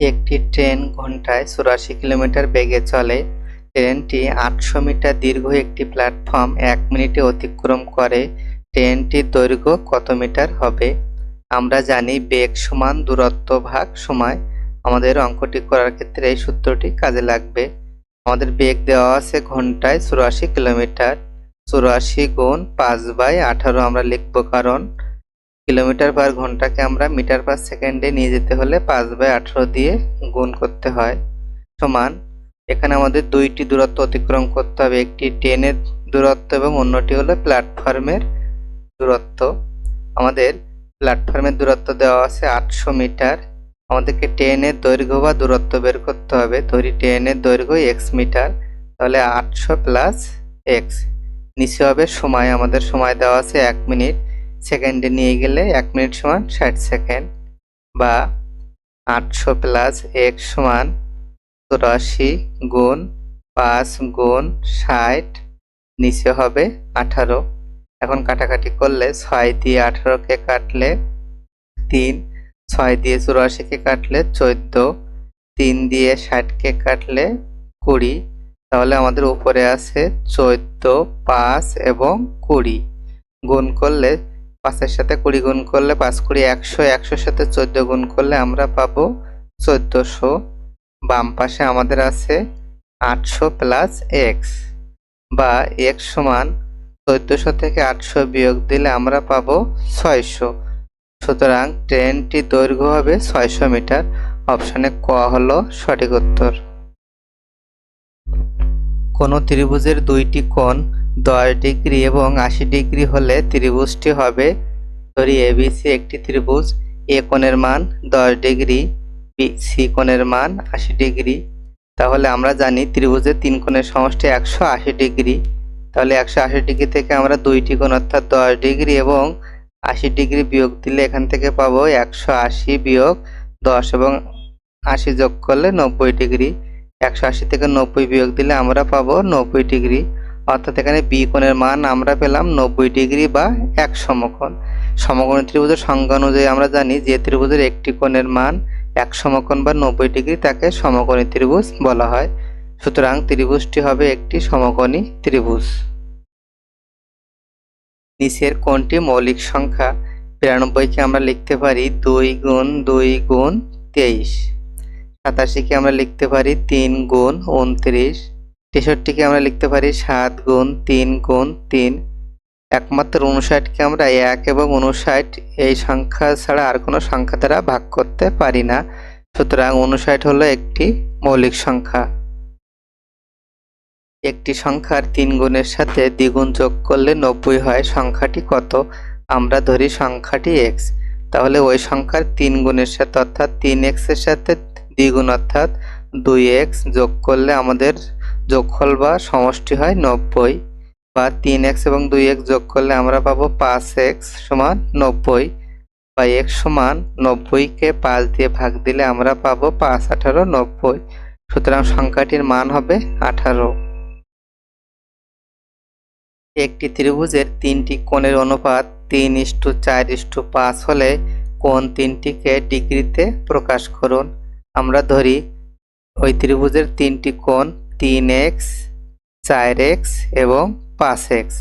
একটি ট্রেন ঘন্টায় চুরাশি কিলোমিটার বেগে চলে। ট্রেনটি আটশো মিটার দীর্ঘ একটি প্ল্যাটফর্ম এক মিনিটে অতিক্রম করে। ট্রেনটির দৈর্ঘ্য কত মিটার হবে? আমরা জানি বেগ সমান দূরত্ব ভাগ সময়। আমাদের অঙ্কটি করার ক্ষেত্রে এই সূত্রটি কাজে লাগবে। আমাদের বেগ দেওয়া আছে ঘন্টায় চুরাশি কিলোমিটার। চুরাশি গুণ পাঁচ বাই আঠারো আমরা লিখব কারণ কিলোমিটার পার ঘন্টাকে আমরা মিটার পার সেকেন্ডে নিয়ে যেতে হলে পাঁচ বাই আঠারো দিয়ে গুণ করতে হয় সমান। এখানে আমাদের দুইটি দূরত্ব অতিক্রম করতে হবে, একটি ট্রেনের দূরত্ব এবং অন্যটি হলো প্ল্যাটফর্মের দূরত্ব। আমাদের প্ল্যাটফর্মের দূরত্ব দেওয়া আছে আটশো মিটার। আমাদেরকে ট্রেনের দৈর্ঘ্য বা দূরত্ব বের করতে হবে। ধরি ট্রেনের দৈর্ঘ্য এক্স মিটার, তাহলে আটশো প্লাস এক্স। নিচে হবে সময়, আমাদের সময় দেওয়া আছে এক মিনিট। সেকেন্ডে নিয়ে গেলে এক মিনিট সমান ষাট সেকেন্ড বা আটশো প্লাস এক সমান চুরাশি গুণ পাঁচ গুণ ষাট, নিচে হবে আঠারো। এখন কাটাকাটি করলে ছয় দিয়ে আঠারোকে কাটলে তিন, ছয় দিয়ে চুরাশিকে কাটলে চোদ্দ, তিন দিয়ে ষাটকে কাটলে কুড়ি। তাহলে আমাদের উপরে আছে চোদ্দ, পাঁচ এবং কুড়ি। গুণ করলে পাঁচের সাথে কুড়ি গুণ করলে পাঁচ কুড়ি একশো, একশোর সাথে চোদ্দ গুণ করলে আমরা পাবো চোদ্দোশো। বাম পাশে আমাদের আছে আটশো প্লাস এক্স বা এক্স সমান চোদ্দোশো থেকে আটশো বিয়োগ দিলে আমরা পাবো ছয়শো। সুতরাং ট্রেনটি দৈর্ঘ্য হবে ছয়শো মিটার। অপশানে ক হলো সঠিক উত্তর। কোনো ত্রিভুজের দুইটি কোণ দশ ডিগ্রি এবং আশি ডিগ্রি হলে ত্রিভুজটি হবে। ধরি এবিসি একটি ত্রিভুজ। এ কোণের মান দশ ডিগ্রি সি কোণের মান আশি ডিগ্রি। তাহলে আমরা জানি ত্রিভুজের তিন কোণের সমষ্টি একশো আশি ডিগ্রি। তাহলে একশো আশি ডিগ্রি থেকে আমরা দুইটি কোণ অর্থাৎ দশ ডিগ্রি এবং আশি ডিগ্রি বিয়োগ দিলে এখান থেকে পাবো একশো আশি বিয়োগ দশ এবং আশি যোগ করলে নব্বই ডিগ্রি। একশো আশি থেকে নব্বই বিয়োগ দিলে আমরা পাবো নব্বই ডিগ্রি। অর্থাৎ এখানে বি কোণের মান আমরা পেলাম নব্বই ডিগ্রি বা এক সমকোণ। সমকোণী ত্রিভুজের সংজ্ঞা অনুযায়ী আমরা জানি যে ত্রিভুজের একটি কোণের মান এক সমকোণ বা নব্বই ডিগ্রি তাকে সমকোণী ত্রিভুজ বলা হয়। সুতরাং ত্রিভুজটি হবে একটি সমকোণী ত্রিভুজ। নিচের কোণটি মৌলিক সংখ্যা। বিরানব্বইকে আমরা লিখতে পারি দুই গুণ দুই গুণ তেইশ। সাতাশিকে আমরা লিখতে পারি তিন গুণ উনত্রিশ। তেষট্টিকে আমরা লিখতে পারি সাত গুণ তিন গুণ তিন। একমাত্র উনষাটকে আমরা এক এবং উনষাট এই সংখ্যা ছাড়া আর কোনো সংখ্যা দ্বারা ভাগ করতে পারি না। সুতরাং উনষাট হলো একটি মৌলিক সংখ্যা। একটি সংখ্যার তিন গুণের সাথে দ্বিগুণ যোগ করলে নব্বই হয়। সংখ্যাটি কত? আমরা ধরি সংখ্যাটি এক্স তাহলে ওই সংখ্যার তিন গুণের সাথে অর্থাৎ তিন এক্সের সাথে দ্বিগুণ অর্থাৎ দুই এক্স যোগ করলে আমাদের যোগফল বা সমষ্টি হয় নব্বই বা তিন এক্স এবং দুই এক্স যোগ করলে আমরা পাবো পাঁচ এক্স সমান নব্বই বা এক্স সমান নব্বইকে পাঁচ দিয়ে ভাগ দিলে আমরা পাবো পাঁচ, আঠারো, নব্বই। সুতরাং সংখ্যাটির মান হবে আঠারো। একটি ত্রিভুজের তিনটি কোণের অনুপাত তিন ইস্টু চার ইস্টু পাঁচ হলে কোন তিনটিকে ডিগ্রিতে প্রকাশ করুন। আমরা ধরি, ওই ত্রিভুজের তিনটি কোণ তিন এক্স, চার এক্স এবং পাঁচ এক্স।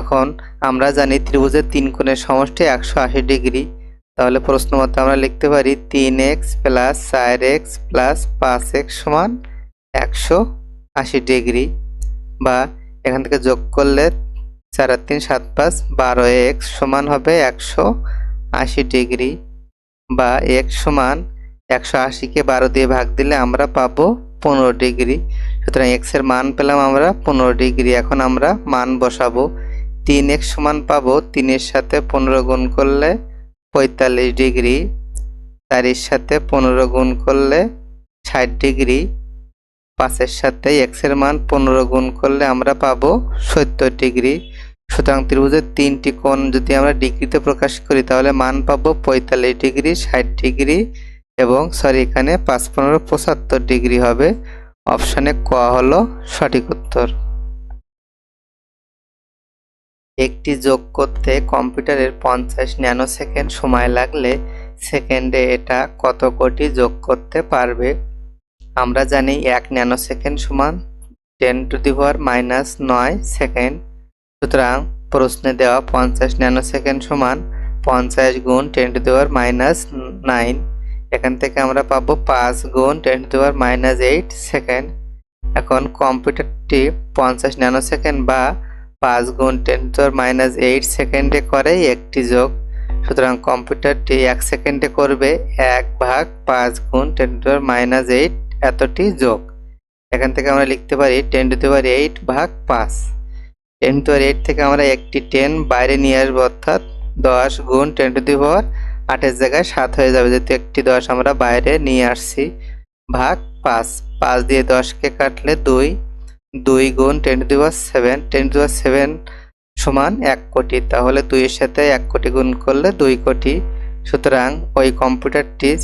এখন আমরা জানি ত্রিভুজের তিন কোণের সমষ্টি একশো আশি ডিগ্রি। তাহলে প্রশ্ন মতো আমরা লিখতে পারি তিন এক্স প্লাস চার এক্স প্লাস পাঁচ এক্স সমান একশো আশি ডিগ্রি। বা এখান থেকে যোগ করলে চার তিন সাত পাঁচ বারো এক্স সমান হবে একশো আশি ডিগ্রি। বা এক্স সমান একশো আশিকে বারো দিয়ে ভাগ দিলে আমরা পাবো পনেরো ডিগ্রি। সুতরাং এক্সের মান পেলাম আমরা পনেরো ডিগ্রি। এখন আমরা মান বসাবো। তিন এক্স সমান পাবো, তিনের সাথে পনেরো গুণ করলে পঁয়তাল্লিশ ডিগ্রি। চারির সাথে পনেরো গুণ করলে ষাট ডিগ্রি। পাঁচের সাথে এক্সের মান পনেরো গুণ করলে আমরা পাবো সত্তর ডিগ্রি। সুতরাং ত্রিভুজের তিনটি কোণ যদি আমরা ডিগ্রিতে প্রকাশ করি, তাহলে মান পাবো পঁয়তাল্লিশ ডিগ্রি, ষাট ডিগ্রি এবং সরি, এখানে পাঁচ পনেরো, পঁচাত্তর ডিগ্রি হবে। অপশানে ক হলো সঠিক উত্তর। একটি যোগ করতে কম্পিউটারের পঞ্চাশ ন্যানো সেকেন্ড সময় লাগলে সেকেন্ডে এটা কত কোটি যোগ করতে পারবে? আমরা জানি এক ন্যানো সেকেন্ড সমান ten to the power minus নয় সেকেন্ড। সুতরাং প্রশ্নে দেওয়া পঞ্চাশ ন্যানো সেকেন্ড সমান পঞ্চাশ গুণ ten to the power minus nine. এখান থেকে আমরা পাবো পাঁচ গুণ ten to power minus eight second. এখন কম্পিউটারটি পঞ্চাশ ন্যানো সেকেন্ড বা পাঁচ গুণ ten to power minus eight সেকেন্ডে করে একটি যোগ। সুতরাং কম্পিউটারটি এক সেকেন্ডে করবে এক ভাগ পাঁচ গুণ ten to power minus eight এতটি যোগ। এখান থেকে আমরা লিখতে পারি টেন টু পাওয়ার এইট ভাগ পাঁচ। টেন টু পাওয়ার এইট থেকে আমরা একটি টেন বাইরে নিয়ে আসব, অর্থাৎ দশ গুণ টেন টু পাওয়ার আটের জায়গায় সাত হয়ে যাবে। যেহেতু একটি দশ আমরা বাইরে নিয়ে আসছি। ভাগ পাঁচ। পাঁচ দিয়ে দশকে কাটলে দুই। দুই গুণ ten to power seven. Ten to power seven সমান এক কোটি। তাহলে দুইয়ের সাথে এক কোটি গুণ করলে দুই কোটি। সুতরাং ওই কম্পিউটারটি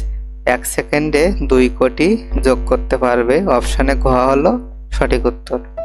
এক সেকেন্ডে দুই কোটি যোগ করতে পারবে। অপশানে ঘ হলো সঠিক উত্তর।